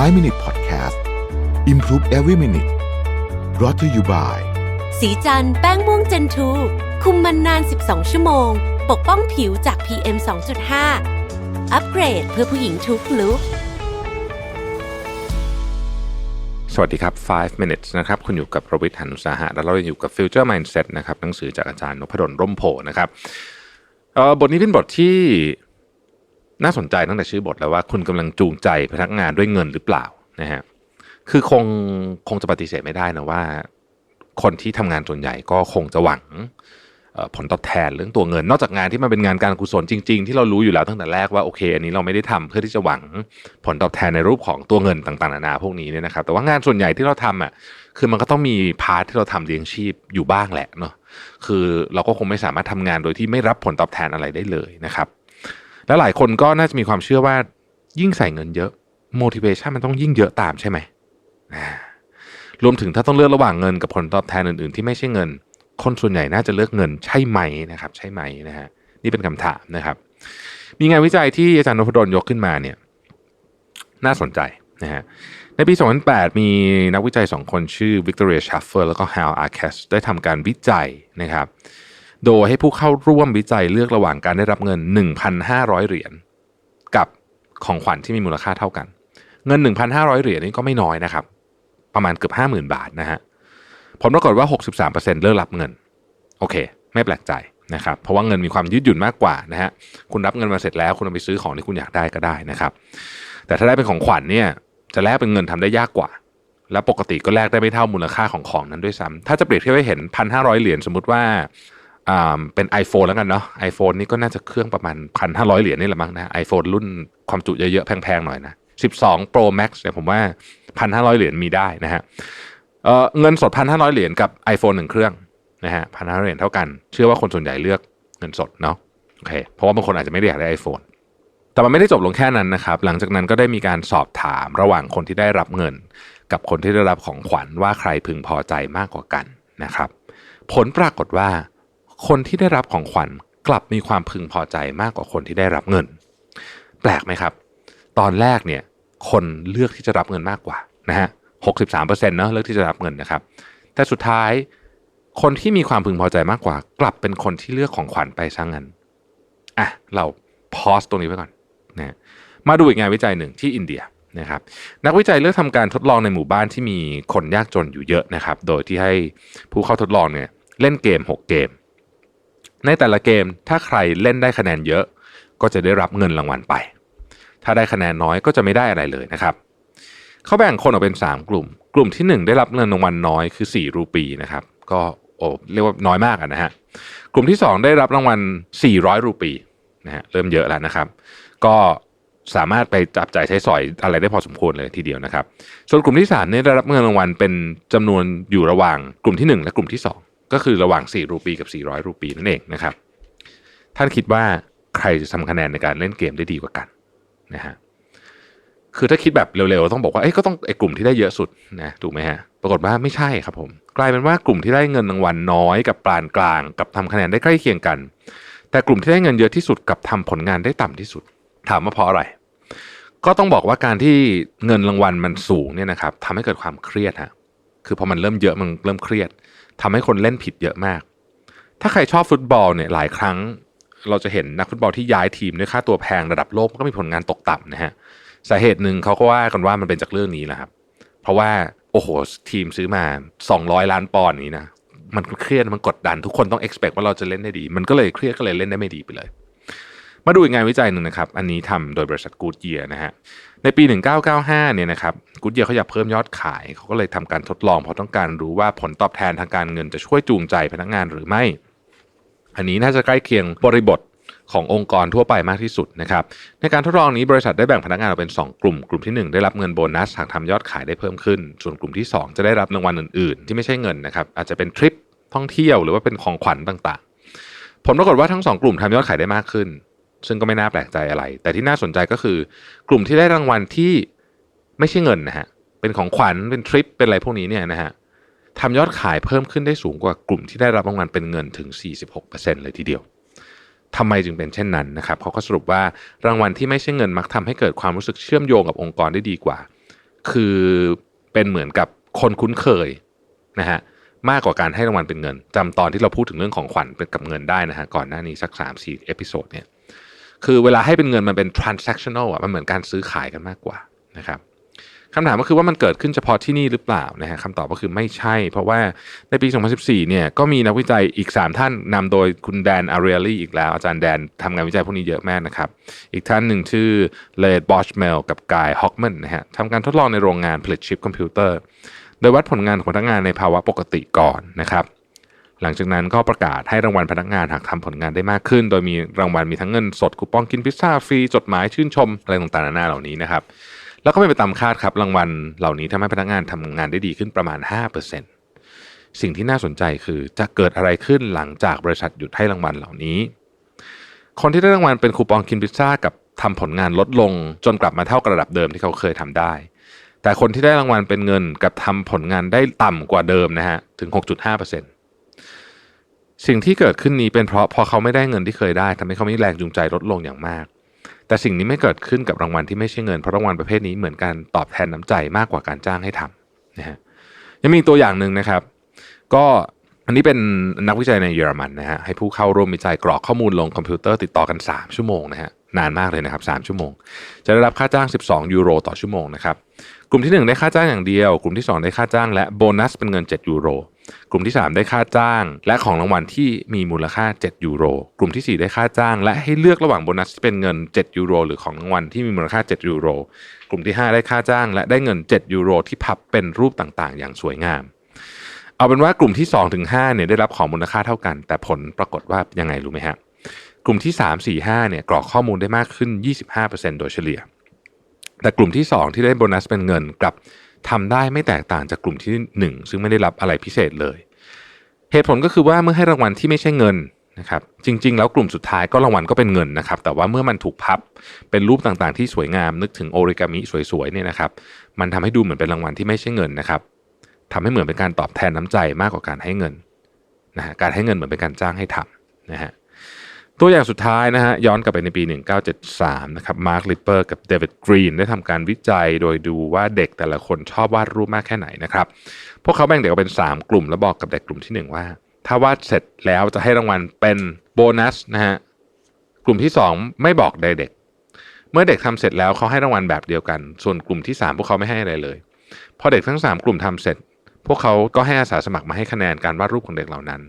5 Minute Podcast Improve Every Minute brought to you by สีจันแป้งม่วงเจนทูคุมมันนาน 12 ชั่วโมง ปกป้องผิวจาก PM 2.5 อัปเกรดเพื่อผู้หญิงทุกลุกสวัสดีครับ 5 minutes นะครับ คุณอยู่กับประวิทย์หันุสาหะ แล้วเราอยู่กับ Future Mindset นะครับ หนังสือจากอาจารย์นพดลร่มโพนะครับเอ่อบทนี้เป็นบทที่ น่าสนใจตั้งแต่ชื่อบทแล้วว่าคุณกำลังจูงใจพนักงานด้วยเงินหรือเปล่านะฮะคือคงคงจะปฏิเสธไม่ได้นะว่า คนที่ทำงานส่วนใหญ่ก็คงจะหวังผลตอบแทนเรื่องตัวเงิน นอกจากงานที่มันเป็นงานการกุศลจริง ๆ ที่เรารู้อยู่แล้วตั้งแต่แรกว่าโอเค อันนี้เราไม่ได้ทำเพื่อที่จะหวังผลตอบแทนในรูปของตัวเงินต่างๆนานาพวกนี้เนี่ยนะครับ แต่ว่างานส่วนใหญ่ที่เราทำอะคือมันก็ต้องมีพาร์ทที่เราทำเลี้ยงชีพอยู่บ้างแหละเนาะคือเราก็คงไม่สามารถทำงานโดยที่ไม่รับผลตอบแทนอะไรได้เลยนะครับ และหลายคนก็น่าจะมีความเชื่อว่ายิ่งใส่เงินเยอะ motivation มันต้องยิ่งเยอะตามใช่ไหมรวมถึงถ้าต้องเลือกระหว่างเงินกับผลตอบแทนอื่นๆ ที่ไม่ใช่เงิน คนส่วนใหญ่น่าจะเลือกเงินใช่ไหมนะครับ ใช่ไหมนะฮะนี่เป็นคำถามนะครับ มีงานวิจัยที่อาจารย์นพดลยกขึ้นมาเนี่ย น่าสนใจนะฮะในปี 2008 มีนักวิจัย 2 คนชื่อ Victoria Schaffer แล้วก็ Hal Arquez ได้ทำการวิจัยนะครับ โดยให้ผู้เข้าร่วมวิจัยเลือกระหว่างการได้รับเงิน 1,500 เหรียญกับของขวัญที่มีมูลค่าเท่ากัน เงิน 1,500 เหรียญนี่ก็ไม่น้อยนะครับ ประมาณเกือบ50,000 บาทนะฮะผลปรากฏว่า 63%เลือกรับเงิน โอเค ไม่แปลกใจนะครับ เพราะว่าเงินมีความยืดหยุ่นมากกว่านะฮะคุณรับเงินมาเสร็จแล้ว คุณเอาไปซื้อของที่คุณอยากได้ก็ได้นะครับ แต่ถ้าได้เป็นของขวัญเนี่ยจะแลกเป็นเงินทำได้ยากกว่า และปกติก็แลกได้ไม่เท่ามูลค่าของของนั้นด้วยซ้ำถ้าจะเปรียบเทียบให้เห็น 1,500 เหรียญสมมติว่า เป็น iPhone แล้วกันเนาะ iPhone นี่ก็น่าจะเครื่องประมาณ1,500เหรียญนี่แหละมั้งนะ iPhone รุ่นความจุเยอะๆ แพงๆ หน่อยนะ12 Pro Max เนี่ยผมว่า1,500เหรียญมีได้นะฮะเเงินสด1,500เหรียญกับ iPhone หนึ่งเครื่องนะฮะ1,500เหรียญเท่ากัน เชื่อว่าคนส่วนใหญ่เลือกเงินสดเนาะโอเคเพราะว่าบางคนอาจจะไม่ได้อยากได้ iPhone แต่มันไม่ได้จบลงแค่นั้นนะครับ หลังจากนั้นก็ได้มีการสอบถามระหว่างคนที่ได้รับเงิน กับคนที่ได้รับของขวัญว่าใครพึงพอใจมากกว่ากันนะครับ ผลปรากฏว่า คนที่ได้รับของขวัญกลับมีความพึงพอใจมากกว่าคนที่ได้รับเงิน แปลกไหมครับ ตอนแรกเนี่ยคนเลือกที่จะรับเงินมากกว่านะฮะหกสิบสามเปอร์เซ็นต์เนอะเลือกที่จะรับเงินนะครับ แต่สุดท้ายคนที่มีความพึงพอใจมากกว่า กลับเป็นคนที่เลือกของขวัญไปซะงั้นอะเราพอสตรงนี้ไว้ก่อนนะมาดูอีกงานวิจัยหนึ่งที่อินเดียนะครับ นักวิจัยเลือกทำการทดลองในหมู่บ้านที่มีคนยากจนอยู่เยอะนะครับ โดยที่ให้ผู้เข้าทดลองเนี่ยเล่นเกม 6 เกม ในแต่ละเกมถ้าใครเล่นได้คะแนนเยอะ ก็จะได้รับเงินรางวัลไป ถ้าได้คะแนนน้อยก็จะไม่ได้อะไรเลยนะครับเขาแบ่งคนออกเป็น 3 กลุ่ม กลุ่มที่ 1 ได้รับเงินรางวัลน้อยคือ 4 รูปีนะครับ ก็โอ้เรียกว่าน้อยมากะนะฮะกลุ่มที่ 2 ได้รับรางวัล 400 รูปีนะฮะเริ่มเยอะแล้วนะครับ ก็สามารถไปจับจ่ายใช้สอยอะไรได้พอสมควรเลยทีเดียวนะครับ ส่วนกลุ่มที่3เนี่ยได้รับเงินรางวัลเป็นจำนวนอยู่ระหว่างกลุ่มที่ 1 และกลุ่มที่ 2 ก็คือระหว่าง 4 รูปีกับ 400 รูปีนั่นเองนะครับ ท่านคิดว่าใครจะทำคะแนนในการเล่นเกมได้ดีกว่ากันนะฮะคือถ้าคิดแบบเร็วๆ ต้องบอกว่าเอ้ยก็ต้องไอ้กลุ่มที่ได้เยอะสุดนะถูกไหมฮะปรากฏว่าไม่ใช่ครับผม กลายเป็นว่ากลุ่มที่ได้เงินรางวัลน้อยกับปานกลาง กับทำคะแนนได้ใกล้เคียงกัน แต่กลุ่มที่ได้เงินเยอะที่สุดกับทำผลงานได้ต่ำที่สุด ถามว่าเพราะอะไร ก็ต้องบอกว่าการที่เงินรางวัลมันสูงเนี่ยนะครับทำให้เกิดความเครียดฮะ คือพอมันเริ่มเยอะมันเริ่มเครียดทำให้คนเล่นผิดเยอะมาก ถ้าใครชอบฟุตบอลเนี่ยหลายครั้ง เราจะเห็นนักฟุตบอลที่ย้ายทีมด้วยค่าตัวแพงระดับโลกก็มีผลงานตกต่ำนะฮะสาเหตุหนึ่งเขาก็ว่ากันว่ามันเป็นจากเรื่องนี้แหละครับ เพราะว่าโอ้โหทีมซื้อมา 200 ล้านปอนด์นี้นะมันเครียดมันกดดันทุกคนต้อง expect ว่าเราจะเล่นได้ดี มันก็เลยเครียดก็เลยเล่นได้ไม่ดีไปเลย มาดูอีกงานวิจัยหนึ่งนะครับ อันนี้ทำโดยบริษัทกูดเยียนะฮะ ในปี 1995 เนี่ยนะครับกูดเยียเขาอยากเพิ่มยอดขาย เขาก็เลยทำการทดลอง เพราะต้องการรู้ว่าผลตอบแทนทางการเงินจะช่วยจูงใจพนักงานหรือไม่ อันนี้น่าจะใกล้เคียงบริบทขององค์กรทั่วไปมากที่สุดนะครับ ในการทดลองนี้บริษัทได้แบ่งพนักงานออกเป็น 2 กลุ่ม กลุ่มที่ 1 ได้รับเงินโบนัสหากทำยอดขายได้เพิ่มขึ้น ส่วนกลุ่มที่ 2 จะได้รับรางวัลอื่นๆ ที่ไม่ใช่เงินนะครับ อาจจะเป็นทริปท่องเที่ยวหรือว่าเป็นของขวัญต่างๆ ผลปรากฏว่าทั้ง 2 กลุ่มทำยอดขายได้มากขึ้น ซึ่งก็ไม่น่าแปลกใจอะไร แต่ที่น่าสนใจก็คือกลุ่มที่ได้รางวัลที่ไม่ใช่เงินนะฮะเป็นของขวัญเป็นทริปเป็นอะไรพวกนี้เนี่ยนะฮะทำยอดขายเพิ่มขึ้นได้สูงกว่ากลุ่มที่ได้รับรางวัลเป็นเงินถึง 46%เลยทีเดียวทำไมจึงเป็นเช่นนั้นนะครับเขาก็สรุปว่ารางวัลที่ไม่ใช่เงินมักทำให้เกิดความรู้สึกเชื่อมโยงกับองค์กรได้ดีกว่า คือเป็นเหมือนกับคนคุ้นเคยนะฮะมากกว่าการให้รางวัลเป็นเงินจำตอนที่เราพูดถึงเรื่องของขวัญเป็นกับเงินได้นะฮะก่อนหน้านี้สักสาสี่เอพิโซดเนี่ย คือเวลาให้เป็นเงินมันเป็น transactional อะมันเหมือนการซื้อขายกันมากกว่านะครับคำถามก็คือว่ามันเกิดขึ้นเฉพาะที่นี่หรือเปล่านะฮะคำตอบก็คือไม่ใช่ เพราะว่าในปี 2014 เนี่ยก็มีนักวิจัยอีก 3 ท่านนำโดยคุณแดนอารีลี่อีกแล้ว อาจารย์แดนทำงานวิจัยพวกนี้เยอะมากนะครับ อีกท่านหนึ่งชื่อเลดบอชเมลกับกายฮอกแมนนะฮะทำการทดลองในโรงงานผลิตชิปคอมพิวเตอร์ โดยวัดผลงานของพนักงานในภาวะปกติก่อนนะครับ หลังจากนั้นก็ประกาศให้รางวัลพนักงานหากทำผลงานได้มากขึ้น โดยมีรางวัลมีทั้งเงินสดคูปองกินพิซซ่าฟรีจดหมายชื่นชมอะไรต่างๆนานาเหล่านี้นะครับแล้วก็ไม่ไปตามคาดครับรางวัลเหล่านี้ทำให้พนักงานทำงานได้ดีขึ้นประมาณ 5%สิ่งที่น่าสนใจคือจะเกิดอะไรขึ้นหลังจากบริษัทหยุดให้รางวัลเหล่านี้ คนที่ได้รางวัลเป็นคูปองกินพิซซ่ากับทำผลงานลดลงจนกลับมาเท่ากับระดับเดิมที่เขาเคยทำได้ แต่คนที่ได้รางวัลเป็นเงินกับทำผลงานได้ต่ำกว่าเดิมนะฮะถึง 6.5% สิ่งที่เกิดขึ้นนี้เป็นเพราะพอเขาไม่ได้เงินที่เคยได้ทำให้เขามีแรงจูงใจลดลงอย่างมาก แต่สิ่งนี้ไม่เกิดขึ้นกับรางวัลที่ไม่ใช่เงินเพราะรางวัลประเภทนี้เหมือนการตอบแทนน้ำใจมากกว่าการจ้างให้ทำนะฮะยังมีตัวอย่างหนึ่งนะครับ ก็อันนี้เป็นนักวิจัยในเยอรมันนะฮะให้ผู้เข้าร่วมวิจัยกรอกข้อมูลลงคอมพิวเตอร์ติดต่อกัน 3 ชั่วโมงนะฮะ นานมากเลยนะครับ3ชั่วโมง จะได้รับค่าจ้าง 12 ยูโรต่อชั่วโมงนะครับกลุ่มที่ 1 ได้ค่าจ้างอย่างเดียว กลุ่มที่ 2 ได้ค่าจ้างและโบนัสเป็นเงิน 7 ยูโร กลุ่มที่ 3 ได้ค่าจ้าง และของรางวัลที่มีมูลค่า 7 ยูโร กลุ่มทีสี่ 4 ได้ค่าจ้าง และให้เลือกระหว่างโบนัสที่เป็นเงิน 7 ยูโร หรือของรางวัลที่มีมูลค่า 7 ยูโร กลุ่มที่ 5 ได้ค่าจ้าง และได้เงิน 7 ยูโร ที่พับเป็นรูปต่างๆ อย่างสวยงาม เอาเป็นว่ากลุ่มที่2ถึง5เนี่ยได้รับของมูลค่าเท่ากัน แต่ผลปรากฏว่ายังไงรู้ไหมฮะ กลุ่มที่ 3 4 5เนี่ยกรอกข้อมูลได้มากขึ้น 25%โดยเฉลี่ย แต่กลุ่มที่ 2 ที่ได้โบนัสเป็นเงินกลับทำได้ไม่แตกต่างจากกลุ่มที่ 1 ซึ่งไม่ได้รับอะไรพิเศษเลย เหตุผลก็คือว่าเมื่อให้รางวัลที่ไม่ใช่เงินนะครับจริง ๆ แล้วกลุ่มสุดท้ายก็รางวัลก็เป็นเงินนะครับ แต่ว่าเมื่อมันถูกพับเป็นรูปต่างๆ ที่สวยงามนึกถึงโอริกามิสวยๆเนี่ยนะครับมันทำให้ดูเหมือนเป็นรางวัลที่ไม่ใช่เงินนะครับทำให้เหมือนเป็นการตอบแทนน้ำใจมากกว่าการให้เงินนะฮะการให้เงินเหมือนเป็นการจ้างให้ทำนะฮะ ตัวอย่างสุดท้ายนะฮะย้อนกลับไปในปี 1973 นะครับมาร์คลิปเปอร์กับเดวิดกรีนได้ทำการวิจัยโดยดูว่าเด็กแต่ละคนชอบวาดรูปมากแค่ไหนนะครับ พวกเขาแบ่งเด็กออกเป็น 3 กลุ่มแล้วบอกกับเด็กกลุ่มทีหนึ่1 ว่า ถ้าวาดเสร็จแล้วจะให้รางวัลเป็นโบนัสนะฮะกลุ่มที่ 2 ไม่บอกใดเด็ก เมื่อเด็กทำเสร็จแล้วเขาให้รางวัลแบบเดียวกัน ส่วนกลุ่มที่ 3 พวกเขาไม่ให้อะไรเลย พอเด็กทั้ง 3 กลุ่มทำเสร็จ พวกเขาก็ให้อาสาสมัครมาให้คะแนนการวาดรูปของเด็กเหล่านั้น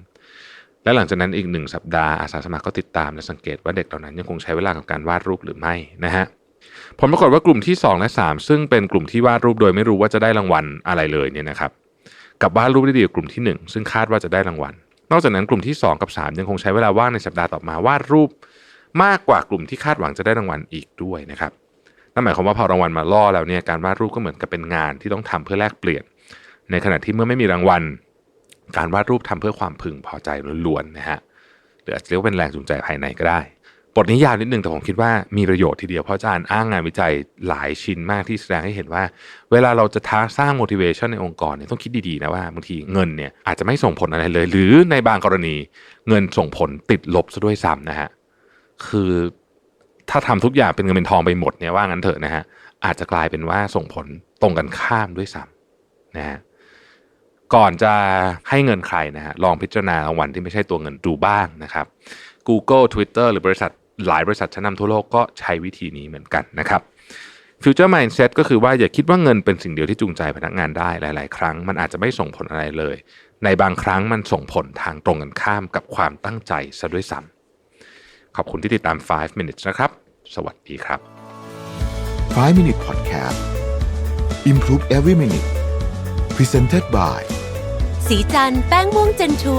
และหลังจากนั้นอีกหนึ่งสัปดาห์อาสาสมัครก็ติดตามและสังเกตว่าเด็กเหล่านั้นยังคงใช้เวลากับการวาดรูปหรือไม่นะฮะผลปรากฏว่ากลุ่มที่ 2 และ 3 ซึ่งเป็นกลุ่มที่วาดรูปโดยไม่รู้ว่าจะได้รางวัลอะไรเลยเนี่ยนะครับกับวาดรูปได้ดีกว่ากลุ่มที่ 1 ซึ่งคาดว่าจะได้รางวัล นอกจากนั้นกลุ่มที่ 2 กับ 3 ยังคงใช้เวลาว่างในสัปดาห์ต่อมาวาดรูปมากกว่ากลุ่มที่คาดหวังจะได้รางวัลอีกด้วยนะครับนั่นหมายความว่าพอรางวัลมาล่อแล้วเนี่ยการวาดรูปก็เหมือนกับเป็นงานที่ต้องทำเพื่อแลกเปลี่ยน ในขณะที่เมื่อไม่มีรางวัล การวาดรูปทำเพื่อความพึงพอใจล้วนๆนะฮะหรืออาจจะเรียกว่าเป็นแรงจูงใจภายในก็ได้ บทนี้ยาวนิดนึงแต่ผมคิดว่ามีประโยชน์ทีเดียวเพราะอาจารย์อ้างงานวิจัยหลายชิ้นมากที่แสดงให้เห็นว่า เวลาเราจะท้าสร้าง motivation ในองค์กรเนี่ยต้องคิดดีๆนะว่าบางทีเงินเนี่ยอาจจะไม่ส่งผลอะไรเลย หรือในบางกรณีเงินส่งผลติดลบซะด้วยซ้ำนะฮะคือถ้าทำทุกอย่างเป็นเงินเป็นทองไปหมดเนี่ยว่างั้นเถอะนะฮะอาจจะกลายเป็นว่าส่งผลตรงกันข้ามด้วยซ้ำนะฮะ ก่อนจะให้เงินใครนะฮะลองพิจารณารางวัลที่ไม่ใช่ตัวเงินดูบ้างนะครับ Google Twitter หรือบริษัทหลายบริษัทชั้นนำทั่วโลกก็ใช้วิธีนี้เหมือนกันนะครับ Future Mindset ก็คือว่าอย่าคิดว่าเงินเป็นสิ่งเดียวที่จูงใจพนักงานได้หลาย ๆ ครั้ง มันอาจจะไม่ส่งผลอะไรเลย ในบางครั้งมันส่งผลทางตรงกันข้ามกับความตั้งใจซะด้วยซ้ำขอบคุณที่ติดตาม 5 minutes นะครับ สวัสดีครับ 5 Minute Podcast Improve Every Minute Presented by สีจันแป้งม่วงเจนทู